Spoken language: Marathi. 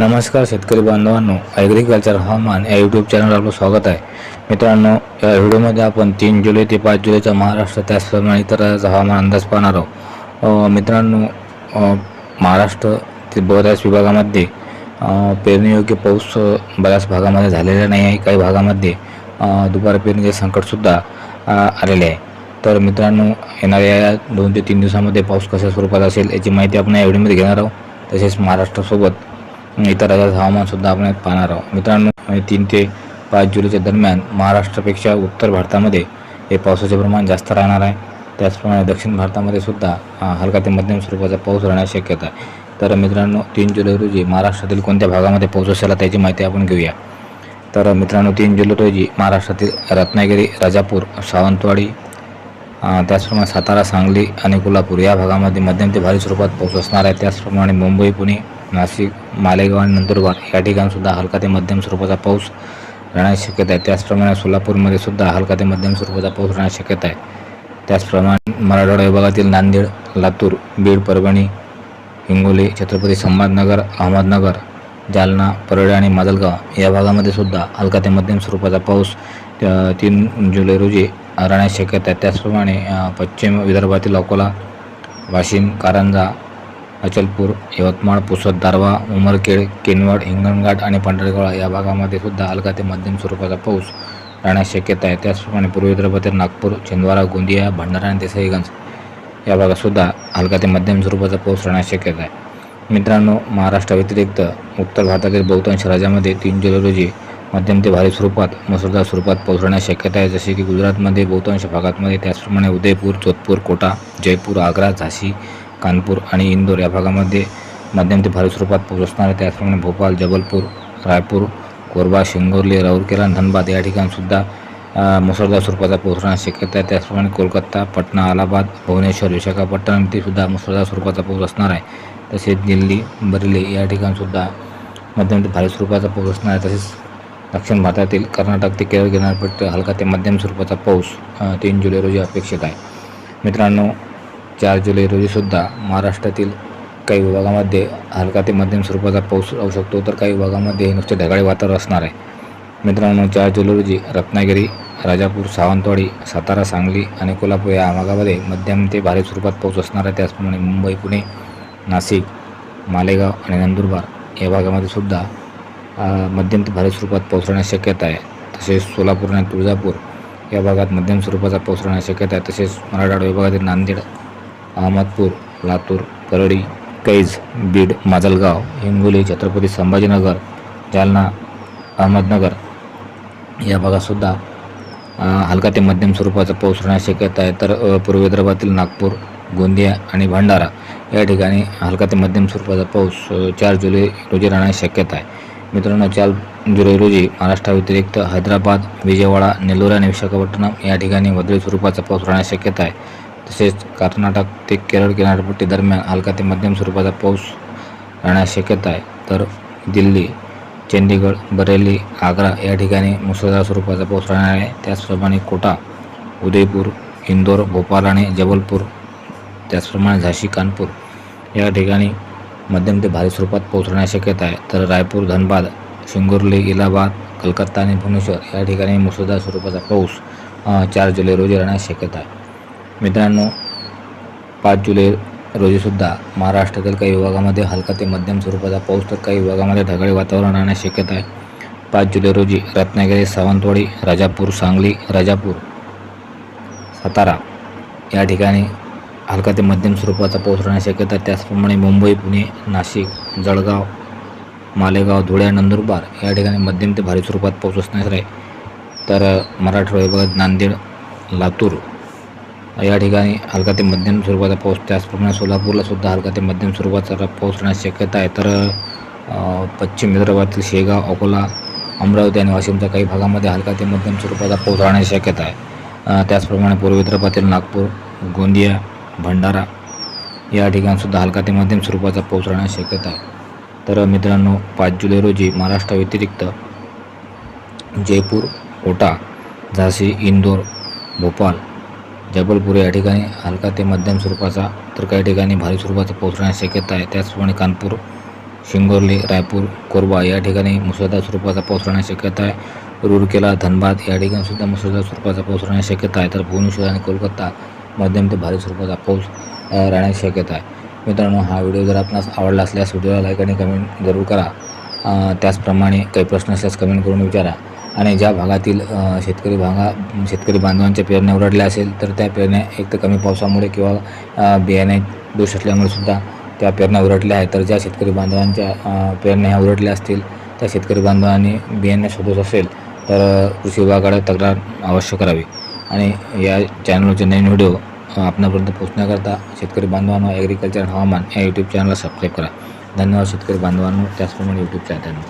नमस्कार शेतकरी बांधवांनो ॲग्रिकल्चर हवामान या यूट्यूब चॅनलवर आपलं स्वागत आहे. मित्रांनो या व्हिडिओमध्ये आपण तीन जुलै ते पाच जुलैचा महाराष्ट्र त्याचप्रमाणे इतर हवामान अंदाज पाहणार आहोत. मित्रांनो महाराष्ट्र ते बऱ्याच विभागामध्ये पेरणीयोग्य पाऊस बऱ्याच भागामध्ये झालेला नाही आहे. काही भागामध्ये दुपार पेरणीचे संकटसुद्धा आलेले आहे. तर मित्रांनो येणाऱ्या या दोन ते तीन दिवसामध्ये पाऊस कशा स्वरूपात असेल याची माहिती आपण या व्हिडिओमध्ये घेणार आहोत. तसेच महाराष्ट्रासोबत इतर राज्यात हवामानसुद्धा आपण पाहणार आहोत. मित्रांनो तीन ते पाच जुलैच्या दरम्यान महाराष्ट्रापेक्षा उत्तर भारतामध्ये हे पावसाचे प्रमाण जास्त राहणार आहे. त्याचप्रमाणे दक्षिण भारतामध्ये सुद्धा हलका ते मध्यम स्वरूपाचा पाऊस राहण्याची शक्यता आहे. तर मित्रांनो तीन जुलै रोजी महाराष्ट्रातील कोणत्या भागामध्ये पाऊस असेल त्याची माहिती आपण घेऊया. तर मित्रांनो तीन जुलै रोजी महाराष्ट्रातील रत्नागिरी राजापूर सावंतवाडी त्याचप्रमाणे सातारा सांगली आणि कोल्हापूर या भागामध्ये मध्यम ते भारी स्वरूपात पाऊस असणार आहे. त्याचप्रमाणे मुंबई पुणे नाशिक मालेगाव आणि नंदुरबार या ठिकाणीसुद्धा हलका ते मध्यम स्वरूपाचा पाऊस राहण्याची शक्यता आहे. त्याचप्रमाणे सोलापूरमध्ये सुद्धा हलका ते मध्यम स्वरूपाचा पाऊस राहण्याची शक्यता आहे. त्याचप्रमाणे मराठवाडा विभागातील नांदेड लातूर बीड परभणी हिंगोली छत्रपती संभाजनगर अहमदनगर जालना परळी आणि माजलगाव या भागामध्ये सुद्धा हलका ते मध्यम स्वरूपाचा पाऊस तीन जुलै रोजी राहण्याची शक्यता आहे. त्याचप्रमाणे पश्चिम विदर्भातील अकोला वाशिम कारंजा अचलपूर यवतमाळ पुसद दारवा उमरखेड किनवट हिंगणघाट आणि पंढरगड या भागामध्ये सुद्धा हलका ते मध्यम स्वरूपाचा पाऊस राहण्याची शक्यता आहे. त्याचप्रमाणे पूर्व विदर्भातील नागपूर छिंदवाडा गोंदिया भंडारा आणि देसाईगंज या भागातसुद्धा हलका ते मध्यम स्वरूपाचा पाऊस राहण्याची शक्यता आहे. मित्रांनो महाराष्ट्राव्यतिरिक्त उत्तर भारतातील बहुतांश राज्यामध्ये तीन जुलै रोजी मध्यम ते भारी स्वरूपात मुसळधार स्वरूपात पाऊस राहण्याची शक्यता आहे. जसे की गुजरातमध्ये बहुतांश भागांमध्ये त्याचप्रमाणे उदयपूर जोधपूर कोटा जयपूर आग्रा झाशी कानपूर आणि इंदोर या भागामध्ये मध्यम ते भारी स्वरूपात पाऊस असणार आहे. त्याचप्रमाणे भोपाळ जबलपूर रायपूर कोरबा शिंगोर्ली राऊरकेला धनबाद या ठिकाणसुद्धा मुसळधार स्वरूपाचा पाऊस राहण्याची शक्यता आहे. त्याचप्रमाणे कोलकाता पटना अलाहाबाद भुवनेश्वर विशाखापट्टणम तेसुद्धा सुद्धा मुसळधार स्वरूपाचा पाऊस असणार आहे. तसेच दिल्ली बरेली या ठिकाणसुद्धा मध्यम ते भारी स्वरूपाचा पाऊस असणार आहे. तसेच दक्षिण भारतातील कर्नाटक ते केरळ किनारपट्टी हलका ते मध्यम स्वरूपाचा पाऊस तीन जुलै रोजी अपेक्षित आहे. मित्रांनो चार जुलै रोजीसुद्धा महाराष्ट्रातील काही विभागामध्ये हलका ते मध्यम स्वरूपाचा पाऊस राहू शकतो. तर काही विभागामध्ये नुसते ढगाळी वातावरण असणार आहे. मित्रांनो चार जुलै रोजी रत्नागिरी राजापूर सावंतवाडी सातारा सांगली आणि कोल्हापूर या भागामध्ये मध्यम ते भारी स्वरूपात पाऊस असणार आहे. त्याचप्रमाणे मुंबई पुणे नाशिक मालेगाव आणि नंदुरबार या भागामध्ये सुद्धा मध्यम ते भारी स्वरूपात पाऊस राहण्याची शक्यता आहे. तसेच सोलापूर आणि तुळजापूर या भागात मध्यम स्वरूपाचा पाऊस राहण्याची शक्यता आहे. तसेच मराठवाडा विभागातील नांदेड अहमदपूर लातूर परळी कैज बीड माजलगाव हिंगोली छत्रपती संभाजीनगर जालना अहमदनगर. या भागातसुद्धा हलका ते मध्यम स्वरूपाचा पाऊस राहण्याची शक्यता आहे. तर पूर्व विदर्भातील नागपूर गोंदिया आणि भंडारा या ठिकाणी हलका ते मध्यम स्वरूपाचा पाऊस चार जुलै रोजी राहण्याची शक्यता आहे. मित्रांनो चार जुलै रोजी महाराष्ट्राव्यतिरिक्त हैदराबाद विजयवाडा नेल्लोर आणि विशाखापट्टणम या ठिकाणी वदळी स्वरूपाचा पाऊस राहण्याची शक्यता आहे. तसेच कर्नाटक ते केरळ किनारपट्टी दरम्यान हलका ते मध्यम स्वरूपाचा पाऊस राहण्याची शक्यता आहे. तर दिल्ली चंदीगड बरेली आग्रा या ठिकाणी मुसळधार स्वरूपाचा पाऊस राहणार आहे. त्याचप्रमाणे कोटा उदयपूर इंदोर भोपाळ आणि जबलपूर त्याचप्रमाणे झाशी कानपूर या ठिकाणी मध्यम ते भारी स्वरूपात पाऊस राहण्याची शक्यता आहे. तर रायपूर धनबाद शिंगोर्ली इलाहाबाद कलकत्ता आणि भुवनेश्वर या ठिकाणी मुसळधार स्वरूपाचा पाऊस चार जुलै रोजी राहण्याची शक्यता आहे. मित्रांनो पाच जुलै रोजीसुद्धा महाराष्ट्रातील काही विभागामध्ये हलका ते मध्यम स्वरूपाचा पाऊस तर काही विभागामध्ये ढगाळी वातावरण राहण्याची शक्यता आहे. पाच जुलै रोजी रत्नागिरी सावंतवाडी राजापूर सांगली राजापूर सातारा या ठिकाणी हलका ते मध्यम स्वरूपाचा पाऊस राहण्याची शक्यता आहे. त्याचप्रमाणे मुंबई पुणे नाशिक जळगाव मालेगाव धुळे नंदुरबार या ठिकाणी मध्यम ते भारी स्वरूपात पाऊस असणार आहे. तर मराठवाडा विभागात नांदेड लातूर या ठिकाणी हलका ते मध्यम स्वरूपाचा पाऊस त्याचप्रमाणे सोलापूरला सुद्धा हलका ते मध्यम स्वरूपाचा पाऊस राहण्याची शक्यता आहे तर पश्चिम विदर्भातील शेगाव अकोला अमरावती आणि वाशिमच्या काही भागामध्ये हलका ते मध्यम स्वरूपाचा पाऊस राहण्याची शक्यता आहे. त्याचप्रमाणे पूर्व विदर्भातील नागपूर गोंदिया भंडारा या ठिकाणसुद्धा हलका ते मध्यम स्वरूपाचा पाऊस राहण्याची शक्यता आहे. तर मित्रांनो पाच जुलै रोजी महाराष्ट्राव्यतिरिक्त जयपूर कोटा झाशी इंदोर भोपाळ जबलपूर या ठिकाणी हलका ते मध्यम स्वरूपाचा तर काही ठिकाणी भारी स्वरूपाचा पोहोचण्याची शक्यता आहे. त्याचप्रमाणे कानपूर शिंगोर्ली रायपूर कोरबा या ठिकाणी मुसळधार स्वरूपाचा पाऊस शक्यता आहे. रूरकेला धनबाद या ठिकाणी सुद्धा मुसळधार स्वरूपाचा पाऊस राहण्याची शक्यता आहे. तर भुवनेश्वर आणि कोलकाता मध्यम ते भारी स्वरूपाचा पाऊस राहण्याची शक्यता आहे. मित्रांनो हा व्हिडिओ जर आपणास आवडला असल्यास व्हिडिओला लाईक आणि कमेंट जरूर करा. त्याचप्रमाणे काही प्रश्न असल्यास कमेंट करून विचारा. आणि ज्या भागातील शेतकरी भागा शेतकरी बांधवांच्या पेरण्या उरडल्या असेल तर त्या पेरण्या एक तर कमी पावसामुळे किंवा बियाणे दोष असल्यामुळे सुद्धा त्या पेरण्या उरटल्या आहेत. तर ज्या शेतकरी बांधवांच्या पेरण्या ह्या उरटल्या असतील त्या शेतकरी बांधवांनी बियाणे शोधत असेल तर कृषी विभागाकडे तक्रार अवश्य करावी. आणि या चॅनलचे नवीन व्हिडिओ आपणापर्यंत पोहोचण्याकरता शेतकरी बांधवांनो ॲग्रिकल्चर हवामान या यूट्यूब चॅनलला सबस्क्राईब करा. धन्यवाद शेतकरी बांधवांनो त्याचप्रमाणे यूट्यूब चॅनल